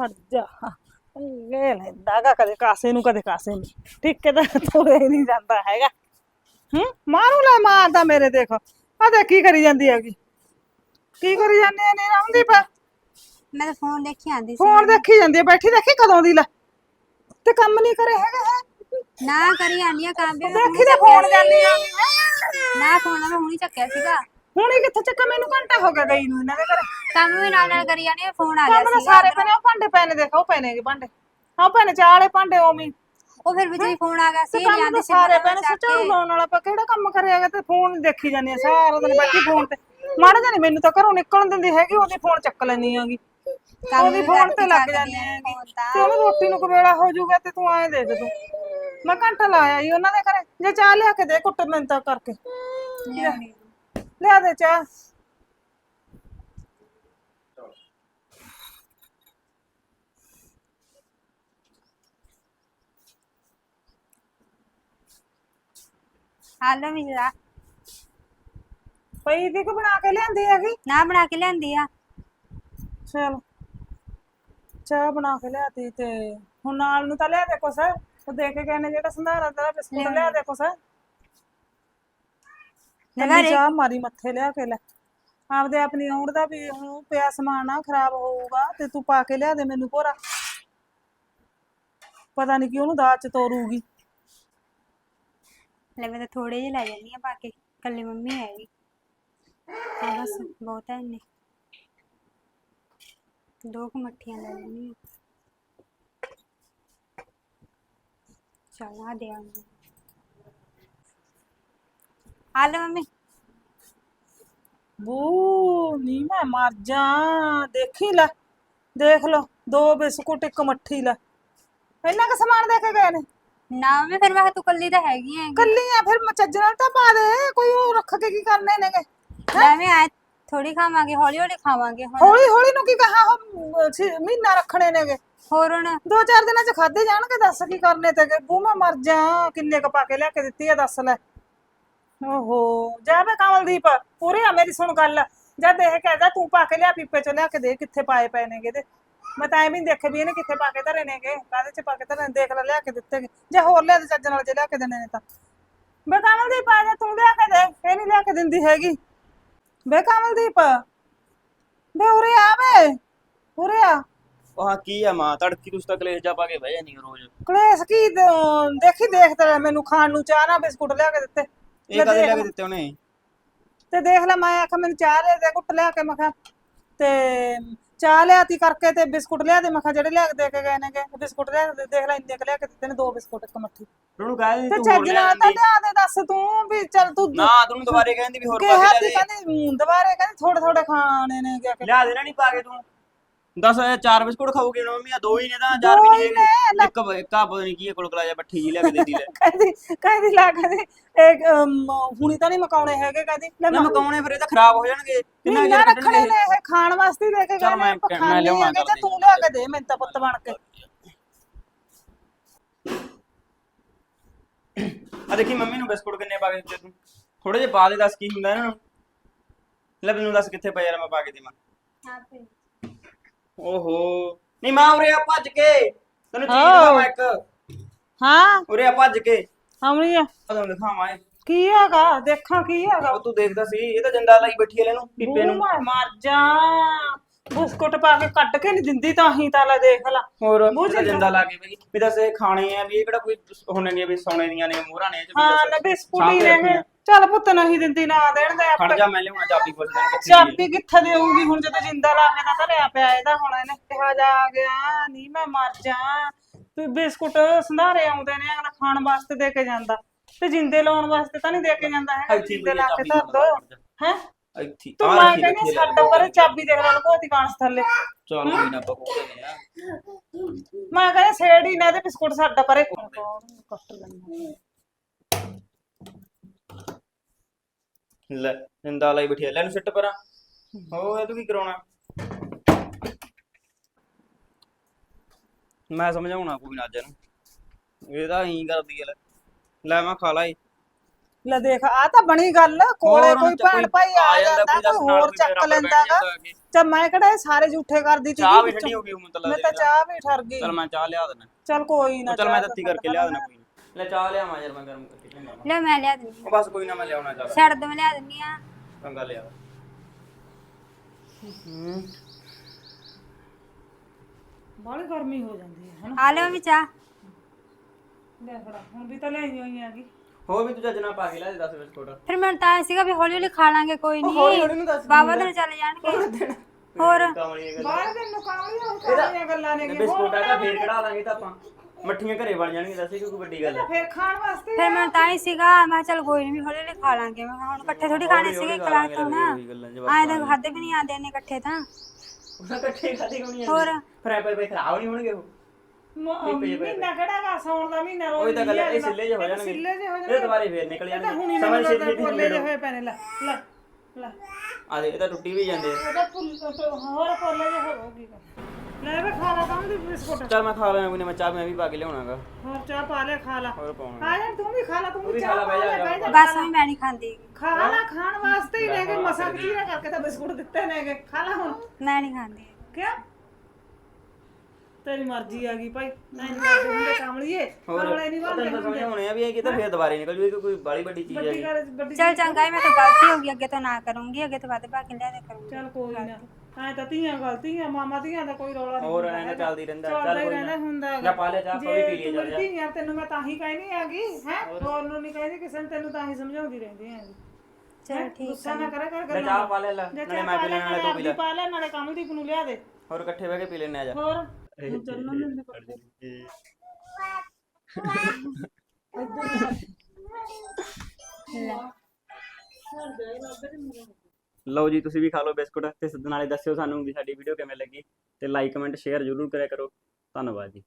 ਹਟ ਜਾ ਲੈ ਲੈਂਦਾਗਾ ਕਦੇ ਕਾਸੇ ਨੂੰ ਕਦੇ ਕਾਸੇ ਨੂੰ। ਠਿੱਕੇ ਦਾ ਤੋੜੇ ਨਹੀਂ ਜਾਂਦਾ ਹੈਗਾ। ਹੂੰ ਮਾਰੂ ਲੈ ਮਾਰਦਾ ਮੇਰੇ ਦੇਖ। ਆ ਦੇਖ ਕੀ ਕਰੀ ਜਾਂਦੀ ਹੈਗੀ। ਕੀ ਕਰੀ ਜਾਂਦੀ ਨੇ ਰਾਮਦੀਪ ਮੈਂ ਤਾਂ ਫੋਨ ਦੇਖੀ ਆਂਦੀ ਸੀ। ਫੋਨ ਦੇਖੀ ਜਾਂਦੀ ਹੈ ਬੈਠੀ ਦੇਖੀ ਕਦੋਂ ਦੀ ਲੈ। ਤੇ ਕੰਮ ਨਹੀਂ ਕਰੇ ਹੈਗਾ ਹੈ। ਨਾ ਕਰੀ ਆਂਦੀ ਆ ਕੰਮ ਵੀ ਮੈਂ ਦੇਖੀ ਤੇ ਫੋਨ ਜਾਂਦੀ ਆ। ਨਾ ਫੋਨ ਮੈਂ ਹੁਣੀ ਚੱਕਿਆ ਸੀਗਾ। ਹੁਣ ਇਹ ਕਿੱਥੇ ਚੱਕਾ? ਮੈਨੂੰ ਘੰਟਾ ਹੋ ਗਿਆ ਗਈ ਨੂੰ ਇਹਨਾਂ ਦੇ ਘਰੇ। ਕੰਮ ਵੀ ਨਾਲ ਨਾਲ ਕਰੀ ਜਾਣੀ ਫੋਨ ਆ ਗਿਆ ਕੰਮ ਨਾ ਸਾਰੇ ਨੇ ਉਹ ਭਾਂਡੇ ਪਏ ਨੇ ਦੇਖੋ ਨੇ ਭਾਂਡੇ। ਹਾਂ ਨੇ ਚਾਹ ਵਾਲੇ ਭਾਂਡੇ ਉਵੇਂ ਹੀ। ਉਹ ਫਿਰ ਵਿੱਚ ਹੀ? ਫੋਨ ਆ ਗਿਆ ਤੇ ਸੀ ਕੰਮ ਜਾਂਦੇ ਤਾਂ ਸੀ ਸਾਰੇ ਮੈਂ ਪਏ ਨੇ ਚੱਕ ਸੱਚਾ ਕੇ। ਲਾਉਣ ਵਾਲਾ ਪਾ ਕਿਹੜਾ ਕੰਮ ਕਰਿਆਗਾ ਤੇ ਫੋਨ ਦੇਖੀ ਜਾਂਦੀ ਆ ਸਾਰਾ ਦਿਨ ਬੈਠੀ ਫੋਨ ਤੇ। ਮਾੜਾ ਜਾਨੀ ਮੈਨੂੰ ਤਾਂ ਘਰੋਂ ਨਿਕਲਣ ਦਿੰਦੀ ਹੈਗੀ ਉਹਦੀ ਫੋਨ ਚੱਕ ਲੈਣੀ ਹੈਗੀ। ਕੰਮ ਉਹਦੀ ਵੀ ਫੋਨ ਤੇ ਲੱਗ ਜਾਂਦੀ ਆ ਹੈਗੀ। ਤਾਂ। ਤੇ ਉਹਨੂੰ ਰੋਟੀ ਨੂੰ ਕਵੇਲਾ ਹੋ ਜਾਊਗਾ ਤੇ ਤੂੰ ਐਂ ਦੇਖ ਤੂੰ। ਮੈਂ ਘੰਟਾ ਲਾਇਆ ਜੀ ਉਹਨਾਂ ਦੇ ਘਰੇ। ਜੇ ਚਾਹ ਲਿਆ ਕੇ ਦੇ ਕੁੱਟ ਮਿੰਤਾ ਕਰਕੇ। ਲਿਆਉਣੀ ਆ। ਲਿਆ ਦੇ ਚਾਹ। ਹਾਲੋ ਵੀ ਜਰਾ ਪਈ ਦੀ ਕੋ ਬਣਾ ਕੇ ਲਿਆਂਦੀ ਹੈਗੀ? ਨਾ ਬਣਾ ਕੇ ਲਿਆਂਦੀ ਆ। ਚਲ। ਚਾਹ ਬਣਾ ਕੇ ਲਿਆਤੀ ਤੇ ਹੁਣ ਨਾਲ ਨੂੰ ਤਾਂ ਲਿਆ ਦੇ ਕੁਛ। ਉਹ ਦੇ ਕੇ ਗਏ ਨੇ ਜਿਹੜਾ ਸੰਧਾਰਾ ਦਾ ਬਿਸਕੁਟ ਲਿਆ ਦੇ ਕੁਛ। ਕੱਲੀ ਚਾਹ ਮਾਰੀ ਮੱਥੇ ਲਿਆ ਕੇ ਲੈ। ਆਪਦੇ ਆਪਣੀ ਆਉਣ ਦਾ ਵੀ ਹੁਣ ਪਿਆ ਸਮਾਨ ਆ ਖਰਾਬ ਹੋਊਗਾ ਤੇ ਤੂੰ ਪਾ ਕੇ ਲਿਆ ਦੇ ਮੈਨੂੰ ਭੋਰਾ। ਪਤਾ ਨਹੀਂ ਕਿ ਉਹਨੂੰ ਦਾਲ ਚ ਤੋਰੂਗੀ। ਲੈ ਮੈਂ ਤਾਂ ਥੋੜੇ ਜਿਹੇ ਲੈ ਜਾਂਦੀ ਆ ਪਾ ਕੇ ਕੱਲੀ ਮੰਮੀ ਹੈਗੀ ਤਾਂ ਬਸ, ਬਹੁਤ ਹੈ ਇੰਨੇ। ਦੋ ਕੁ ਮੱਠੀਆਂ ਲੈ ਲੈਣੀ ਚਲ ਆ ਦੇ ਆਉਂਗੀ ਹਾਲੋ ਮੰਮੀ। ਬੂ, ਨੀ ਮੈਂ ਮਰ ਜਾ ਦੇਖੀ ਲੈ, ਦੇਖ ਲੋ ਦੋ ਬਿਸਕੁਟ, ਇੱਕ ਮੱਠੀ ਲੈ। ਇੰਨਾ ਕੁ ਸਮਾਨ ਦੇ ਕੇ ਗਏ ਨੇ। ਨਾ ਮੰਮੀ ਫਿਰ ਮੈਂ ਕਿਹਾ ਤੂੰ ਕੱਲੀ ਤਾਂ ਹੈਗੀ ਹੈਗੀ। ਕੱਲੀ ਆ ਫਿਰ ਮਚੱਜ ਨਾਲ ਤਾਂ ਪਾ ਦੇ ਕੋਈ ਉਹ ਰੱਖ ਕੇ ਕੀ ਕਰਨੇ ਨੇਗੇ? ਮੈਂ ਆਏ ਥੋੜੀ ਖਾਵਾਂਗੇ ਹੌਲੀ ਹੌਲੀ ਖਾਵਾਂਗੇ ਹੁਣ। ਹੌਲੀ ਹੌਲੀ ਨੂੰ ਕੀ ਕਹਾ ਉਹ ਛੇ- ਮਹੀਨਾ ਰੱਖਣੇ ਨੇਗੇ। ਹੋਰ ਹੁਣ? ਦੋ ਚਾਰ ਦਿਨਾਂ ਚ ਖਾਦੇ ਜਾਣਗੇ ਦੱਸ ਕੀ ਕਰਨੇ ਤੇ ਬੂ ਮੈਂ ਮਰ ਜਾ ਕਿੰਨੇ ਕ ਪਾ ਕੇ ਲਿਆ ਕੇ ਦਿੱਤੀ ਆ ਦੱਸ ਲੈ। ਓਹੋ ਜਾ ਵੇ ਕਮਲਦੀਪ ਪੂਰੀ ਆ ਮੇਰੀ ਸੁਣ ਗੱਲ। ਜਦ ਇਹ ਕਹਿੰਦਾ ਤੂੰ ਪਾ ਕੇ ਲਿਆ ਪੀਪੇ ਚ ਲਿਆ ਕੇ ਦੇ ਕਿੱਥੇ ਪਾਏ ਪਏ ਨੇਗੇ ਤੇ ਮੈਂ ਤਾਂ ਐਵੇਂ ਦੇਖੇ ਵੀ ਇਹਨੇ ਕਿੱਥੇ ਪਾ ਕੇ ਧਰੇ ਨੇਗੇ ਕਾਹਦੇ ਚ ਪਾ ਕੇ ਧਰੇ ਨੇ, ਦੇਖ ਲੈ ਲਿਆ ਕੇ ਦਿੱਤੇ ਗੇ। ਜੇ ਹੋਰ ਲਿਆ ਤੇ ਚੱਜ ਨਾਲ ਜੇ ਲਿਆ ਕੇ ਦੇਣੇ ਨੇ ਤਾਂ। ਬੇ ਕਮਲਦੀਪ ਆ ਜਾ ਤੂੰ ਲਿਆ ਕੇ ਦੇ ਇਹ ਨਹੀਂ ਲਿਆ ਕੇ ਦਿੰਦੀ ਹੈਗੀ। ਬੇ ਕਮਲਦੀਪ ਬੇ ਉਰੇ ਆ ਵੇ ਉਰੇ ਆ। ਉਹ ਹਾਂ ਕੀ ਆ ਮਾਂ ਤੜਕੀ ਤੁਸੀਂ ਤਾਂ ਕਲੇਸ਼ ਜਾ ਪਾ ਕੇ ਬਹਿ ਜਾਂਦੀ ਹੋ ਰੋਜ਼। ਕਲੇਸ਼ ਕੀ ਦ- ਦੇਖੀ ਦੇਖਦਾ ਮੈਨੂੰ ਖਾਣ ਨੂੰ ਚਾਹ ਨਾ ਬਿਸਕੁਟ ਲਿਆ ਕੇ ਦਿੱਤੇ। ਇਹ ਕਦੇ ਲੈ ਕੇ ਦਿੱਤੇ ਉਹਨੇ? ਤੇ ਦੇਖ ਲੈ ਮੈਂ ਆਖਿਆ ਮੈਨੂੰ ਚਾਹ ਲਿਆ ਦੇ ਕੁੱਟ ਲਿਆ ਕੇ ਮੈਂ ਕਿਹਾ ਤੇ ਚਾਹ ਲਿਆਤੀ ਕਰਕੇ ਤੇ ਬਿਸਕੁਟ ਲਿਆ ਦੇ ਮੈਂ ਕਿਹਾ ਜਿਹੜੇ ਲਿਆ ਕੇ ਦੇ ਕੇ ਗਏ ਨੇਗੇ ਬਿਸਕੁਟ ਲਿਆ ਕੇ ਦੇ- ਦੇਖ ਲੈ ਇੰਨੇ ਕੁ ਲਿਆ ਕੇ ਦਿੱਤੇ ਨੇ ਦੋ ਬਿਸਕੁਟ ਇੱਕ ਮੱਠੀ। ਉਹਨੂੰ ਕਹਿ ਤੇ ਤੂੰ ਹੋਰ ਚੱਜ ਲੈ ਨਾਲ ਤਾਂ ਲਿਆ ਦੇ ਦੱਸ ਤੂੰ ਵੀ ਚੱਲ ਤੂੰ ਨਾ ਤੈਨੂੰ ਦੁਬਾਰੇ ਕਹਿੰਦੀ ਵੀ ਹੋਰ ਪਾ ਕਿਹਾ ਕੇ ਸੀ ਲਿਆ ਦੇ। ਕਹਿੰਦੀ ਦੁਬਾਰੇ ਕਹਿੰਦੀ ਥੋੜੇ ਥੋੜੇ ਖਾਣੇ ਨੇ ਗਿਆ ਕੇ ਲਿਆ ਦੇਣਾ ਨਹੀਂ ਪਾ ਕੇ ਤੂੰ। ਦੱਸ ਇਹ ਚਾਰ ਬਿਸਕੁਟ ਖਾਓਗੇ ਨਾ ਮੰਮੀ ਆ ਦੋ ਹੀ ਨੇ ਤਾਂ ਚਾਰ ਵੀ ਦੋ ਨਹੀਂ ਹੀ ਨੇ, ਹੈਗੇ ਇੱਕ ਇੱਕ ਆ ਪਤਾ ਨਹੀਂ ਕੀ ਹੈ ਕੁਲਕਲਾ ਜਾਂ ਬੱਠੀ ਜੀ ਲਿਆ ਕੇ ਦੇ ਦੀ ਲੈ। ਕਹਿੰਦੀ ਕਹਿੰਦੀ ਲਾ ਕਹਿੰਦੀ ਇਹ ਅਮ, ਹੁਣੀ ਤਾਂ ਨਹੀਂ ਮਕਾਉਣੇ ਹੈਗੇ ਕਹਿੰਦੀ। ਲੈ ਨਾ ਮਕਾਉਣੇ ਫਿਰ ਇਹ ਤਾਂ ਖਰਾਬ ਹੋ ਜਾਣਗੇ। ਕਿੰਨਾ ਮਹੀਨਾ ਚਿਰ ਰੱਖਣੇ ਨੇ ਇਹ ਖਾਣ ਵਾਸਤੇ ਹੀ ਦੇ ਕੇ ਚੱਲ ਗਏ ਨੇ ਮੈਂ- ਖਾਣੇ ਲਿਆਉਣਾ ਹੈਗੇ ਤੇ ਤੂੰ ਲਿਆ ਕੇ ਦੇ ਮੈਨੂੰ ਤਾਂ ਪੁੱਤ ਬਣ ਕੇ। ਆ ਦੇਖੀ ਮੰਮੀ ਨੂੰ ਬਿਸਕੁਟ ਕਿੰਨੇ ਪਾ ਕੇ ਦਿੱਤੇ ਤੂੰ। ਥੋੜੇ ਜਿਹੇ ਪਾ ਦੇ ਦੱਸ ਕੀ ਹੁੰਦਾ ਇਹਨਾਂ ਨੂੰ। ਲੈ ਮੈਨੂੰ ਦੱਸ ਕਿੱਥੇ ਪਏ ਯਾਰ ਮੈਂ ਪਾ ਕੇ ਦੇਵਾਂ। ਓਹੋ। ਨਹੀਂ ਮਾਂ ਉਰੇ ਆ ਭੱਜ ਕੇ। ਤੈਨੂੰ ਚੀਜ਼ ਹਾਂ। ਦਿਖਾਵਾਂ ਇੱਕ। ਹਾਂ। ਉਰੇ ਆ ਭੱਜ ਕੇ। ਆਉਣੀ ਆ। ਤੁਹਾਨੂੰ ਦਿਖਾਵਾਂ ਇਹ। ਕੀ ਹੈਗਾ? ਦੇਖਾਂ ਕੀ ਹੈਗਾ। ਉਹ ਤੂੰ ਦੇਖਦਾ ਸੀ। ਇਹ ਤਾਂ ਜੰਦਾ ਲਾਈ ਬੈਠੀ ਐ ਇਹਨੂੰ ਪੀਪੇ ਨੂੰ। ਮੈਂ ਮਰ ਜਾ। ਬਿਸਕੁਟ ਪਾ ਕੇ ਕੱਟ ਕੇ ਨਹੀਂ ਦਿੰਦੀ ਤਾਂ ਹੀ ਤਾਂ ਲੈ ਦੇਖ ਲਾ। ਹੋਰ ਇਹ ਤਾਂ ਲਾ ਕੇ ਬਈ। ਵੀ ਦੱਸ ਇਹ ਖਾਣੇ ਆ ਵੀ ਇਹ ਕਿਹੜਾ ਕੋਈ ਹੋਣਗੇ ਵੀ ਸੋਨੇ ਦੀਆਂ ਨੇ ਮੋਹਰਾਂ ਨੇ ਇਹ ਚ ਵੀ ਹਾਂ ਦੱਸ। ਲੈ ਬਿਸਕੁਟ ਸਾਂਭ ਹੀ ਕੇ ਨੇ ਰੱਖੀਆਂ। ਚੱਲ ਪੁੱਤ ਨਹੀਂ ਦਿੰਦੀ ਨਾ ਦੇਣ ਦੇ ਖੜ ਜਾ ਮੈਂ ਲਿਆਉਣਾ ਚਾਬੀ ਪੁੱਛ ਲੈਣ ਕਿੱਥੇ ਹੈ। ਚਾਬੀ ਕਿੱਥੇ ਦੇਊਗੀ ਹੁਣ ਜਦੋਂ ਜਿੰਦਾ ਲਾ ਕੇ ਤਾਂ ਧਰਿਆ ਪਿਆ ਇਹਦਾ ਹੁਣ ਇਹਨੇ ਕਿਹਾ ਜਾ ਆ ਗਿਆ ਨਹੀਂ ਮੈਂ ਮਰ ਜਾ। ਤੇ ਬਿਸਕੁਟ ਸੰਧਾਰੇ ਆਉਂਦੇ ਨੇ ਅਗਲਾ ਖਾਣ ਵਾਸਤੇ ਦੇ ਕੇ ਜਾਂਦਾ। ਤੇ ਜਿੰਦੇ ਲਾਉਣ ਵਾਸਤੇ ਤਾਂ ਨਹੀਂ ਦੇ ਕੇ ਜਾਂਦਾ ਹੈਗਾ ਹੀ ਜਿੰਦੇ ਲਾ ਕੇ ਧਰ ਦੋ। ਹੈ? ਇੱਥੇ ਤੂੰ ਮੈਂ ਕਹਿੰਦੀ ਹੈ ਛੱਡ ਪਰੇ ਚਾਬੀ ਦੇਖ ਲੈ ਕੋਤੀ ਕਾਂਸ ਥੱਲੇ। ਚਲ ਕੋਈ ਨਾ ਪਕੂਗੇ ਨੇ ਆ। ਮੈਂ ਕਹਿੰਦੀ ਸੇੜੀ ਨਾ ਇਹਦੇ ਬਿਸਕੁਟ ਛੱਡ ਪਰੇ। ਕੱਟ ਲੈਂਦਾ? ਲੈ ਜੰਦਾ ਲਾਈ ਬੈਠੀ ਐ ਲੈ ਨੂੰ ਸਿੱਟ ਪਰਾਂ। ਹੋ ਇਹ ਤੂੰ ਕੀ ਕਰਾਉਣਾ? ਮੈਂ ਸਮਝਾਉਣਾ ਕੋਈ ਨਾ ਅੱਜ ਇਹ ਤਾਂ ਇਹੀ ਕਰਦੀ ਐ ਲੈ। ਲੈ ਮੈਂ ਖਾ ਲਾ ਏ ਲੈ ਦੇਖ ਆ ਤਾਂ ਬਣੀ ਗੱਲ। ਕੋਲੇ ਹੋਰ ਕੋਈ ਤਾਂ ਭੈਣ ਕੋਈ ਭਾਈ ਆ ਆ ਜਾਂਦਾ, ਜਾਂਦਾ ਕੋਈ ਦੱਸ ਕੋਈ ਨਾਲ ਹੋਰ ਚੱਕ ਬੈਠ ਜਾਂਦਾ ਅੱਗੇ। ਤੇ ਮੈਂ ਕਿਹੜਾ ਇਹ ਸਾਰੇ ਝੂਠੇ ਕਰਦੀ ਸੀ ਚਾਹ ਵੀ ਠੰਡੀ ਹੋ ਗਈ ਹੁਣ ਤਾਂ ਮੈਂ ਤਾਂ ਚਾਹ। ਵੀ ਠਰ ਗਈ। ਚਲ ਮੈਂ ਚਾਹ ਲਿਆ ਦੇਣਾ ਚਲ ਕੋਈ ਨਾ ਚਲ ਮੈਂ ਚਾਹ ਤੱਤੀ ਕਰਕੇ ਲਿਆ ਦੇਣਾ ਕੋਈ ਨਾ। ਲੈ ਚਾਹ ਲਿਆ ਮੈਂ ਯਾਰ ਮੈਂ ਗਰਮ ਕਰਕੇ ਲਿਆਉਣਾ ਵਾ। ਲੈ ਮੈਂ ਲਿਆ ਦਿੰਦੀ ਉਹ ਬਸ ਕੋਈ ਨਾ ਮੈਂ ਲਿਆਉਣਾ ਚਾਹ। ਛੱਡ ਦੋ ਮੈਂ ਲਿਆ ਦਿੰਦੀ ਆ। ਚੰਗਾ ਲਿਆ। ਹੂੰ ਬਾਹਲੀ ਗਰਮੀ ਹੋ ਜਾਂਦੀ ਹੈ ਹਨਾ? ਆ ਲਿਓ ਵੀ ਚਾਹ। ਲੈ ਫੜਾ ਹੁਣ ਵੀ ਤਾਂ ਲੈ ਹੋਈ ਆਗੀ ਹੋਰ ਵੀ ਤੂੰ ਚੱਜ ਨਾਲ ਪਾ ਕੇ ਲਿਆ ਦੇ 10 ਬਿਸਕੁਟ ਫਿਰ ਮੈਨੂੰ ਤਾਂ ਐਂ ਸੀਗਾ ਵੀ ਹੌਲੀ ਹੌਲੀ ਖਾ ਲਾਂਗੇ ਕੋਈ ਹੌਲੀ ਹੌਲੀ ਨਹੀਂ ਨੂੰ ਦੱਸ ਬਾਬਾ ਦਿਨ ਚੱਲ ਜਾਣਗੇ। ਹੋਰ ਕਾਮਲੀ ਗੱਲ। ਬਾਹਰ ਦੇ ਮੁਕਾਮਲੀ ਹੁਣ ਕਾਹਦੀਆਂ ਗੱਲਾਂ ਨੇ ਬਿਸਕੁਟ ਆਗਾ ਫੇਰ ਕਢਾ ਲਾਂਗੇ ਤਾਂ ਆਪਾਂ। ਮੱਠੀਆਂ ਘਰੇ ਬਣ ਜਾਣਗੀਆਂ ਦੱਸੇ ਕੋਈ ਵੱਡੀ ਗੱਲ ਹੈ ਫੇਰ ਖਾਣ ਵਾਸਤੇ ਫਿਰ ਮੈਨੂੰ ਤਾਂ ਹੀ ਸੀਗਾ ਮੈਂ ਚੱਲ ਕੋਈ ਨਹੀਂ ਹੌਲੀ ਹੌਲੀ ਖਾ ਲਾਂਗੇ। ਮੈਂ ਕਿਹਾ ਹੁਣ ਇਕੱਠੇ ਥੋੜੀ ਖਾਣੇ ਸੀਗੇ ਇੱਕ ਤੋਂ ਨਾ। ਉਹੀ ਗੱਲਾਂ ਜਵਾਬ ਆਏ ਤਾਂ ਖਾਦੇ ਵੀ ਨਹੀਂ ਆਦੇ ਨੇ ਇਕੱਠੇ ਤਾਂ। ਉਹਨਾਂ ਇਕੱਠੇ ਖਾਦੇ ਕਿਉਂ ਨਹੀਂ ਹੋਰ? ਫਿਰ ਐਪਲ ਪੇ ਖਰਾਬ ਨਹੀਂ ਹੋਣਗੇ ਉਹ? ਮ- ਮਹੀਨਾ ਕਿਹੜਾ ਗਾ ਸੌਣ ਦਾ ਮਹੀਨਾ ਰੋਜ਼ ਉਹੀ ਤਾਂ ਗੱਲ ਹੈ ਇਹ ਨਹੀਂ ਸਿੱਲੇ ਜਿਹੇ ਹੋ ਇਹ ਤਾਂ ਜਾਣਗੇ। ਸਿੱਲੇ ਜਿਹੇ ਹੋ ਇਹ ਦੁਬਾਰੇ ਫੇਰ ਨਿਕਲ ਇਹ ਤਾਂ ਹੁਣੀ ਜਾਣਗੇ ਸਮਝ ਛੇਤੀ ਹੋਏ ਲੈ ਲੈ ਲੈ। ਆ ਦੇ ਇਹ ਤਾਂ ਟੁੱਟੀ ਵੀ ਜਾਂਦੇ ਆ। ਉਹਦਾ ਫੁੱਲ ਹੋਰ ਕੋਲੇ ਜਿਹੇ ਹੋਊਗੀ ਲੈ ਵੇ ਖਾ ਲਾ ਤਾਂ ਦੀ ਬਿਸਕੁਟ। ਚੱਲ ਮੈਂ ਖਾ ਲਿਆ ਕੋਈ ਨਾ ਮੈਂ ਚਾਹ ਮੈਂ ਵੀ ਪਾ ਕੇ ਲਿਆਉਣਾਗਾ। ਹੋਰ ਚਾਹ ਪਾ ਲੈ ਖਾ ਲਾ। ਹੋਰ ਪਾਉਣਾ। ਖਾ ਲੈ ਤੂੰ ਵੀ ਖਾ ਲਾ ਤੂੰ ਵੀ ਚਾਹ ਲਾ, ਪਾ ਲੈ ਜਾ, ਬਹਿ ਜਾ। ਬਸ ਵੀ ਮੈਂ ਨਹੀਂ ਖਾਂਦੀ। ਖਾ ਲਾ ਖਾਣ ਵਾਸਤੇ ਹੀ ਲੈ ਕੇ ਮਸਾ ਚੀਰਾ ਕਰਕੇ ਤਾਂ ਬਿਸਕੁਟ ਦਿੱਤੇ ਨੇਗੇ ਖਾ ਲਾ ਹੁਣ। ਮੈਂ ਨਹੀਂ ਖਾਂਦੀ। ਕਿਆ? ਤੇਰੀ ਮਰਜ਼ੀ ਆ ਗਈ ਭਾਈ। ਨਹੀਂ ਕਰਦੇ ਹੁੰਦੇ ਕਾਮਲੀਏ ਹੋਰ ਕਾਮਲੇ ਨਹੀਂ ਬਣਦੇ ਤੈਨੂੰ ਤਾਂ ਸਮਝ ਆਉਣੇ ਆ ਵੀ ਇਹ ਕਿਤੇ ਫੇਰ ਦੁਬਾਰੇ ਨਿਕਲ ਜੂਗੀ ਕੋਈ ਬਾਲੀ ਵੱਡੀ ਚੀਜ਼ ਵੱਡੀ ਹੈਗੀ ਗੱਲ ਵੱਡੀ ਚੱਲ ਚੰਗਾ ਹੀ ਮੈਂ ਤਾਂ ਗਲਤੀ ਹੋ ਗਈ ਅੱਗੇ ਤੋਂ ਨਾ ਕਰੂੰਗੀ ਅੱਗੇ ਤੋਂ ਵੱਧ ਪਾ ਕੇ ਲਿਆ ਦੇ ਕਰੂੰਗੀ। ਚੱਲ ਕੋਈ ਨਾ। ਐ ਤਾਂ ਧੀਆਂ ਗਲਤੀਆਂ ਮਾਮਾ ਧੀਆਂ ਦਾ ਕੋਈ ਰੌਲਾ ਨਹੀਂ ਹੋਰ ਐਂ ਤਾਂ ਚੱਲਦੀ ਰਹਿੰਦਾ ਚੱਲ ਹੀ ਕੋਈ ਰਹਿੰਦਾ ਨਾ। ਹੁੰਦਾ ਹੈਗਾ। ਜਾਂ ਪਾ ਲਿਆ ਚਾਹ ਆਪਾਂ ਵੀ ਪੀ ਲਈਏ ਜੇ ਚੱਲ ਤੂੰ ਧੀਆਂ ਤੈਨੂੰ ਮੈਂ ਤਾਂ ਹੀ ਕਹਿਣੀ ਹੈਗੀ ਹੈ? ਹੋਰ। ਨੂੰ ਨਹੀਂ ਕਹਿੰਦੀ ਕਿਸੇ ਨੂੰ ਤੈਨੂੰ ਤਾਂ ਹੀ ਸਮਝਾਉਂਦੀ ਰਹਿੰਦੀ ਹੈਗੀ। ਚਲ ਠੀਕ ਗੁੱਸਾ ਨਾ ਕਰੇ ਕਰ ਲੈ ਗੱਲਾਂ ਚਾਹ ਪਾ ਲੈ ਲੈ। ਜੇ ਨਾਲੇ ਚਾਹ ਮੈਂ ਪਾ ਪੀ ਲੈ ਲੈਣਾ ਨਾਲੇ ਤੂੰ ਪੀ ਲੈ। ਪਾ ਲੈ ਨਾਲੇ ਕਮਲਦੀਪ ਨੂੰ ਲਿਆ ਦੇ। ਹੋਰ ਇਕੱਠੇ ਬਹਿ ਕੇ ਪੀ ਲੈਣੇ ਆ ਜਾ। ਹੋਰ? ਹੁਣ ਚੱਲਣ ਦੇ ਲਓ ਜੀ, ਤੁਸੀਂ ਵੀ ਖਾ ਲਓ ਬਿਸਕੁਟ ਤੇ ਸੱਦ ਨਾਲੇ ਦੱਸਿਓ ਸਾਨੂੰ ਵੀ ਸਾਡੀ ਵੀਡੀਓ ਕਿਵੇਂ ਲੱਗੀ ਤੇ ਲਾਈਕ ਕਮੈਂਟ ਸ਼ੇਅਰ ਜ਼ਰੂਰ ਕਰਿਆ ਕਰੋ। ਧੰਨਵਾਦ ਜੀ।